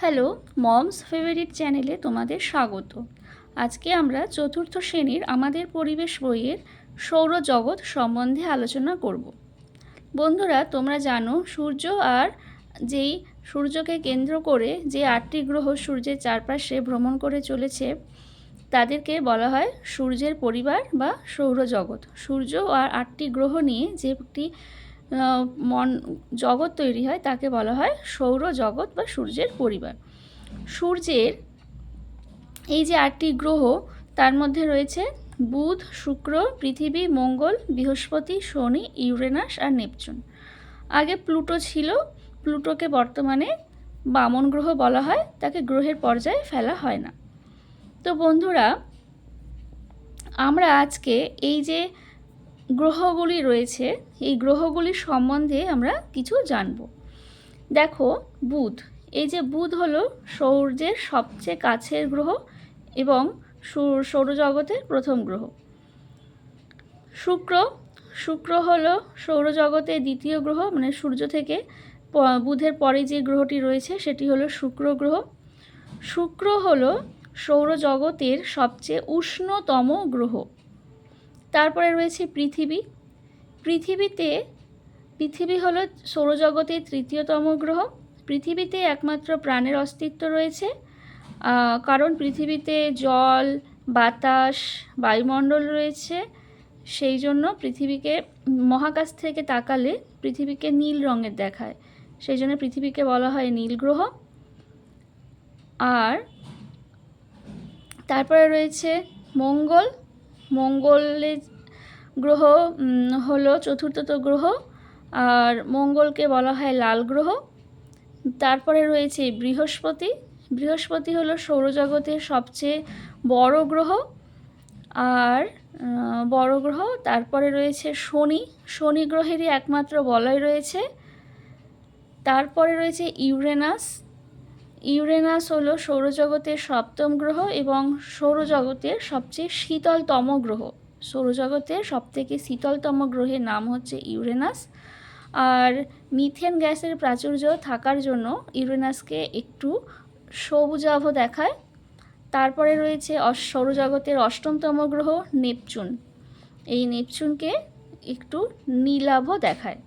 Hello, moms favourite চ্যানেলে তোমাদের স্বাগত। আজকে আমরা চতুর্থ শ্রেণির আমাদের পরিবেশ বইয়ের সৌরজগৎ সম্বন্ধে আলোচনা করব। বন্ধুরা, তোমরা জানো, সূর্য আর যেই সূর্যকে কেন্দ্র করে যে আটটি গ্রহ সূর্যের চারপাশে ভ্রমণ করে চলেছে, তাদেরকে বলা হয় সূর্যের পরিবার বা সৌরজগৎ। সূর্য আর আটটি গ্রহ নিয়ে যে একটি মন, জগৎ তৈরি হয়, তাকে বলা হয় সৌর জগৎ বা সূর্যের পরিবার। সূর্যের এই যে আটটি গ্রহ, তার মধ্যে রয়েছে বুধ, শুক্র, পৃথিবী, মঙ্গল, বৃহস্পতি, শনি, ইউরেনাস আর নেপচুন। আগে প্লুটো ছিল, প্লুটোকে বর্তমানে বামন গ্রহ বলা হয়, তাকে গ্রহের পর্যায়ে ফেলা হয় না। তো বন্ধুরা, আমরা আজকে এই যে গ্রহগুলি রয়েছে, এই গ্রহগুলির সম্বন্ধে আমরা কিছু জানব। দেখো, বুধ। এই যে বুধ হলো সৌর্যের সবচেয়ে কাছের গ্রহ এবং সৌরজগতের প্রথম গ্রহ। শুক্র। শুক্র হলো সৌরজগতের দ্বিতীয় গ্রহ মানে সূর্য থেকে বুধের পরে যে গ্রহটি রয়েছে সেটি হলো শুক্র গ্রহ। শুক্র হলো সৌরজগতের সবচেয়ে উষ্ণতম গ্রহ। তারপরে রয়েছে পৃথিবী। পৃথিবীতে, পৃথিবী হলো সৌরজগতের তৃতীয়তম গ্রহ। পৃথিবীতে একমাত্র প্রাণের অস্তিত্ব রয়েছে। কারণ পৃথিবীতে জল, বাতাস, বায়ুমণ্ডল রয়েছে। সেই জন্য পৃথিবীকে মহাকাশ থেকে তাকালে পৃথিবীকে নীল রঙের দেখায়। সেই জন্য পৃথিবীকে বলা হয় নীল গ্রহ। আর তারপরে রয়েছে মঙ্গল। মঙ্গলের গ্রহ হলো চতুর্থত গ্রহ, আর মঙ্গলকে বলা হয় লাল গ্রহ। তারপরে রয়েছে বৃহস্পতি। বৃহস্পতি হলো সৌরজগতের সবচেয়ে বড় গ্রহ, আর বড় গ্রহ। তারপরে রয়েছে শনি। শনি গ্রহেরই একমাত্র বলয় রয়েছে। তারপরে রয়েছে ইউরেনাস। ইউরেনাস হলো সৌরজগতের সপ্তম গ্রহ এবং সৌরজগতের সবচেয়ে শীতলতম গ্রহ। সৌরজগতের সবথেকে শীতলতম গ্রহের নাম হচ্ছে ইউরেনাস। আর মিথেন গ্যাসের প্রাচুর্য থাকার জন্য ইউরেনাসকে একটু সবুজাভ দেখায়। তারপরে রয়েছে সৌরজগতের অষ্টমতম গ্রহ নেপচুন। এই নেপচুনকে একটু নীলাভ দেখায়।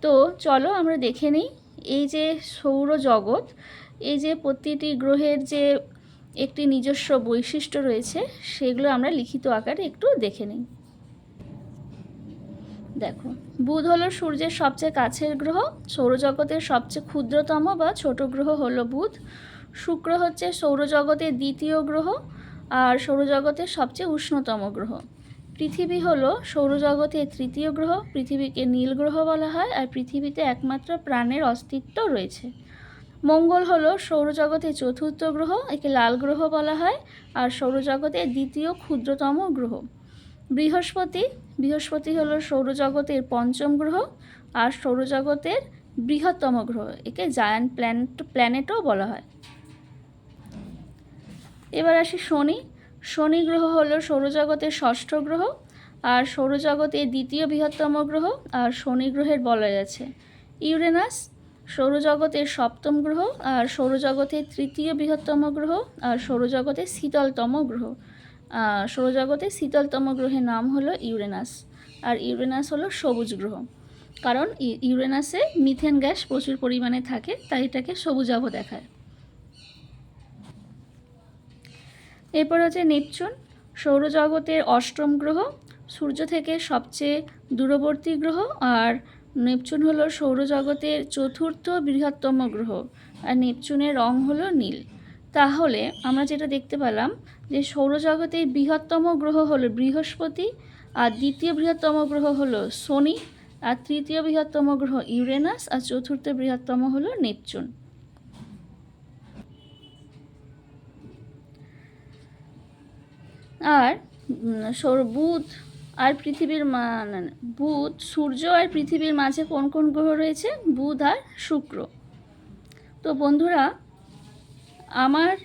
তো চলো আমরা দেখে নিই এই যে সৌরজগৎ, এই যে প্রতিটি গ্রহের যে একটি নিজস্ব বৈশিষ্ট্য রয়েছে, সেগুলো আমরা লিখিত আকারে একটু দেখে নিই। দেখো, বুধ হলো সূর্যের সবচেয়ে কাছের গ্রহ, সৌরজগতের সবচেয়ে ক্ষুদ্রতম বা ছোট গ্রহ হলো বুধ। শুক্র হচ্ছে সৌরজগতের দ্বিতীয় গ্রহ, আর সৌরজগতের সবচেয়ে উষ্ণতম গ্রহ। পৃথিবী হলো সৌরজগতের তৃতীয় গ্রহ, পৃথিবীকে নীল গ্রহ বলা হয়, আর পৃথিবীতে একমাত্র প্রাণের অস্তিত্ব রয়েছে। মঙ্গল হলো সৌরজগতের চতুর্থ গ্রহ, একে লাল গ্রহ বলা হয়, আর সৌরজগতের দ্বিতীয় ক্ষুদ্রতম গ্রহ। বৃহস্পতি বৃহস্পতি হলো সৌরজগতের পঞ্চম গ্রহ, আর সৌরজগতের বৃহত্তম গ্রহ, একে জায়ান্ট প্ল্যানেট প্ল্যানেটও বলা হয়। এবার আসি শনি শনি গ্রহ হলো সৌরজগতের ষষ্ঠ গ্রহ, আর সৌরজগতের দ্বিতীয় বৃহত্তম গ্রহ, আর শনি গ্রহের বলয় আছে। ইউরেনাস, সৌরজগতের সপ্তম গ্রহ, আর সৌরজগতের তৃতীয় বৃহত্তম গ্রহ, আর সৌরজগতের শীতলতম গ্রহ। সৌরজগতের শীতলতম গ্রহের নাম হলো ইউরেনাস, আর ইউরেনাস হলো সবুজ গ্রহ। কারণ ইউরেনাসে মিথেন গ্যাস প্রচুর পরিমাণে থাকে, তাই এটাকে সবুজাভ দেখায়। এরপর হচ্ছে নেপচুন, সৌরজগতের অষ্টম গ্রহ, সূর্য থেকে সবচেয়ে দূরবর্তী গ্রহ, আর নেপচুন হলো সৌরজগতের চতুর্থ বৃহত্তম গ্রহ, আর নেপচুনের রং হলো নীল। তাহলে আমরা যেটা দেখতে পেলাম যে সৌরজগতের বৃহত্তম গ্রহ হলো বৃহস্পতি, আর দ্বিতীয় বৃহত্তম গ্রহ হলো শনি, আর তৃতীয় বৃহত্তম গ্রহ ইউরেনাস, আর চতুর্থ বৃহত্তম হলো নেপচুন। আর বুধ আর পৃথিবীর মা- বুধ, সূর্য আর পৃথিবীর মাঝে কোন কোন গ্রহ রয়েছে? বুধ আর শুক্র। তো বন্ধুরা, আমার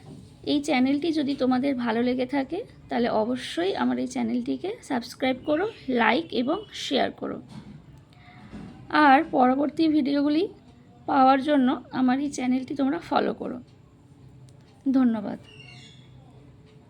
এই চ্যানেলটি যদি তোমাদের ভালো লেগে থাকে, তাহলে অবশ্যই আমার এই চ্যানেলটিকে সাবস্ক্রাইব করো, লাইক এবং শেয়ার করো। আর পরবর্তী ভিডিওগুলি পাওয়ার জন্য আমার এই চ্যানেলটি তোমরা ফলো করো। ধন্যবাদ।